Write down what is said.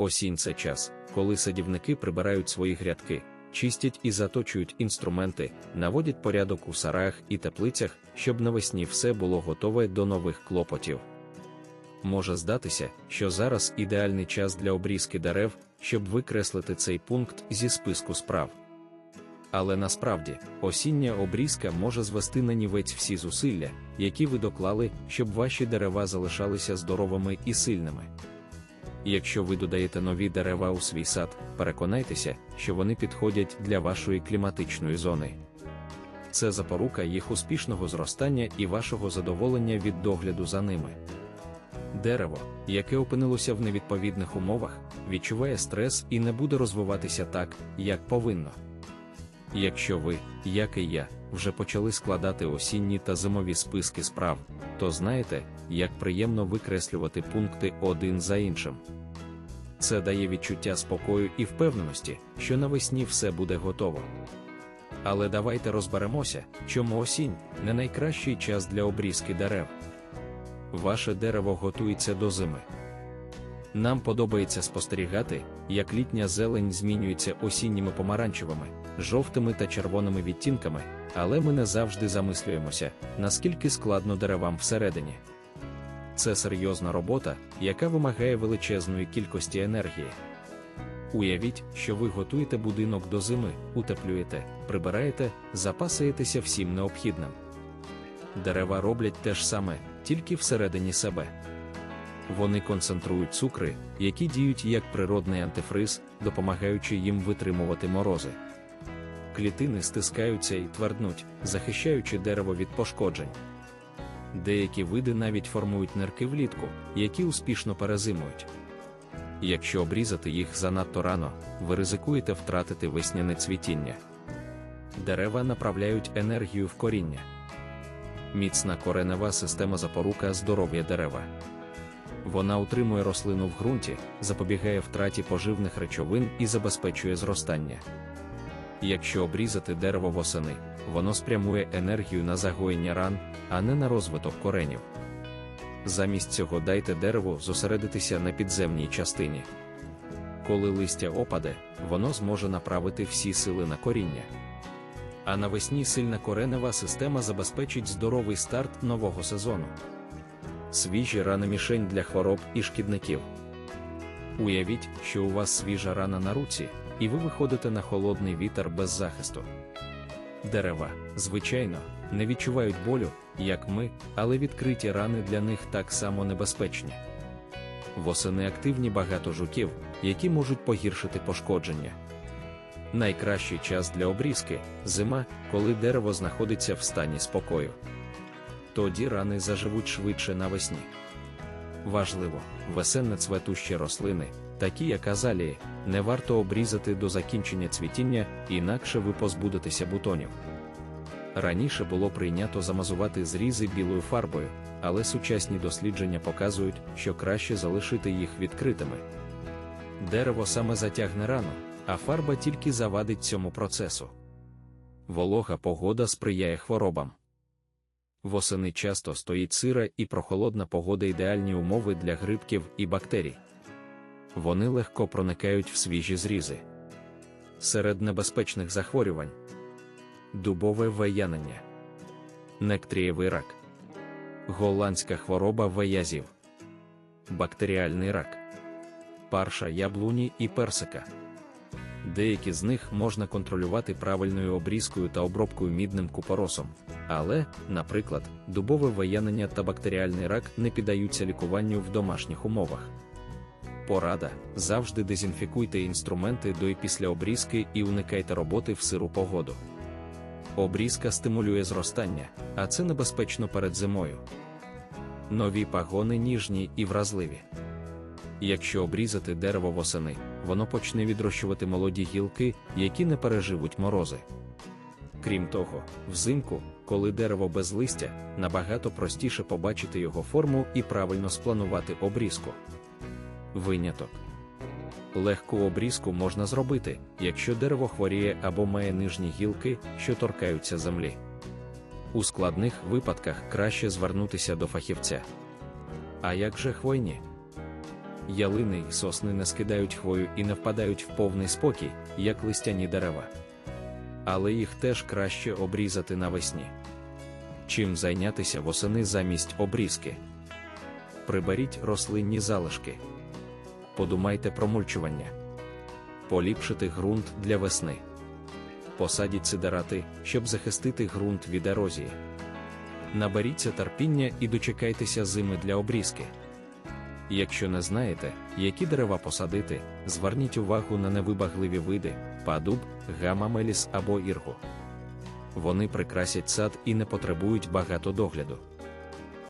Осінь це час, коли садівники прибирають свої грядки, чистять і заточують інструменти, наводять порядок у сараях і теплицях, щоб навесні все було готове до нових клопотів. Може здатися, що зараз ідеальний час для обрізки дерев, щоб викреслити цей пункт зі списку справ. Але насправді осіння обрізка може звести на нівець всі зусилля, які ви доклали, щоб ваші дерева залишалися здоровими і сильними. Якщо ви додаєте нові дерева у свій сад, переконайтеся, що вони підходять для вашої кліматичної зони. Це запорука їх успішного зростання і вашого задоволення від догляду за ними. Дерево, яке опинилося в невідповідних умовах, відчуває стрес і не буде розвиватися так, як повинно. Якщо ви, як і я, вже почали складати осінні та зимові списки справ, то знаєте, як приємно викреслювати пункти один за іншим. Це дає відчуття спокою і впевненості, що навесні все буде готово. Але давайте розберемося, чому осінь не найкращий час для обрізки дерев. Ваше дерево готується до зими. Нам подобається спостерігати, як літня зелень змінюється осінніми помаранчевими, жовтими та червоними відтінками, але ми не завжди замислюємося, наскільки складно деревам всередині. Це серйозна робота, яка вимагає величезної кількості енергії. Уявіть, що ви готуєте будинок до зими, утеплюєте, прибираєте, запасаєтеся всім необхідним. Дерева роблять те ж саме, тільки всередині себе. Вони концентрують цукри, які діють як природний антифриз, допомагаючи їм витримувати морози. Клітини стискаються і тверднуть, захищаючи дерево від пошкоджень. Деякі види навіть формують нирки влітку, які успішно перезимують. Якщо обрізати їх занадто рано, ви ризикуєте втратити весняне цвітіння. Дерева направляють енергію в коріння. Міцна коренева система запорука здоров'я дерева. Вона утримує рослину в ґрунті, запобігає втраті поживних речовин і забезпечує зростання. Якщо обрізати дерево восени, воно спрямує енергію на загоєння ран, а не на розвиток коренів. Замість цього дайте дереву зосередитися на підземній частині. Коли листя опаде, воно зможе направити всі сили на коріння. А навесні сильна коренева система забезпечить здоровий старт нового сезону. Свіжі рани мішень для хвороб і шкідників. Уявіть, що у вас свіжа рана на руці, і ви виходите на холодний вітер без захисту. Дерева, звичайно, не відчувають болю, як ми, але відкриті рани для них так само небезпечні. Восени активні багато жуків, які можуть погіршити пошкодження. Найкращий час для обрізки зима, коли дерево знаходиться в стані спокою. Тоді рани заживуть швидше навесні. Важливо, весенне цветущі рослини, такі як азалії, не варто обрізати до закінчення цвітіння, інакше ви позбудетеся бутонів. Раніше було прийнято замазувати зрізи білою фарбою, але сучасні дослідження показують, що краще залишити їх відкритими. Дерево саме затягне рану, а фарба тільки завадить цьому процесу. Волога погода сприяє хворобам. Восени часто стоїть сира і прохолодна погода ідеальні умови для грибків і бактерій. Вони легко проникають в свіжі зрізи. Серед небезпечних захворювань дубове веянення, нектрієвий рак, голландська хвороба веязів, бактеріальний рак, парша яблуні і персика. Деякі з них можна контролювати правильною обрізкою та обробкою мідним купоросом, але, наприклад, дубове виянення та бактеріальний рак не піддаються лікуванню в домашніх умовах. Порада: завжди дезінфікуйте інструменти до і після обрізки і уникайте роботи в сиру погоду. Обрізка стимулює зростання, а це небезпечно перед зимою. Нові пагони ніжні і вразливі. Якщо обрізати дерево восени, воно почне відрощувати молоді гілки, які не переживуть морози. Крім того, взимку, коли дерево без листя, набагато простіше побачити його форму і правильно спланувати обрізку. Виняток. Легку обрізку можна зробити, якщо дерево хворіє або має нижні гілки, що торкаються землі. У складних випадках краще звернутися до фахівця. А як же хвойні? Ялини й сосни не скидають хвою і не впадають в повний спокій, як листяні дерева. Але їх теж краще обрізати навесні. Чим зайнятися восени замість обрізки? Приберіть рослинні залишки. Подумайте про мульчування. Поліпшити ґрунт для весни. Посадіть сидерати, щоб захистити ґрунт від ерозії. Наберіться терпіння і дочекайтеся зими для обрізки. Якщо не знаєте, які дерева посадити, зверніть увагу на невибагливі види падуб, гамамеліс або іргу. Вони прикрасять сад і не потребують багато догляду.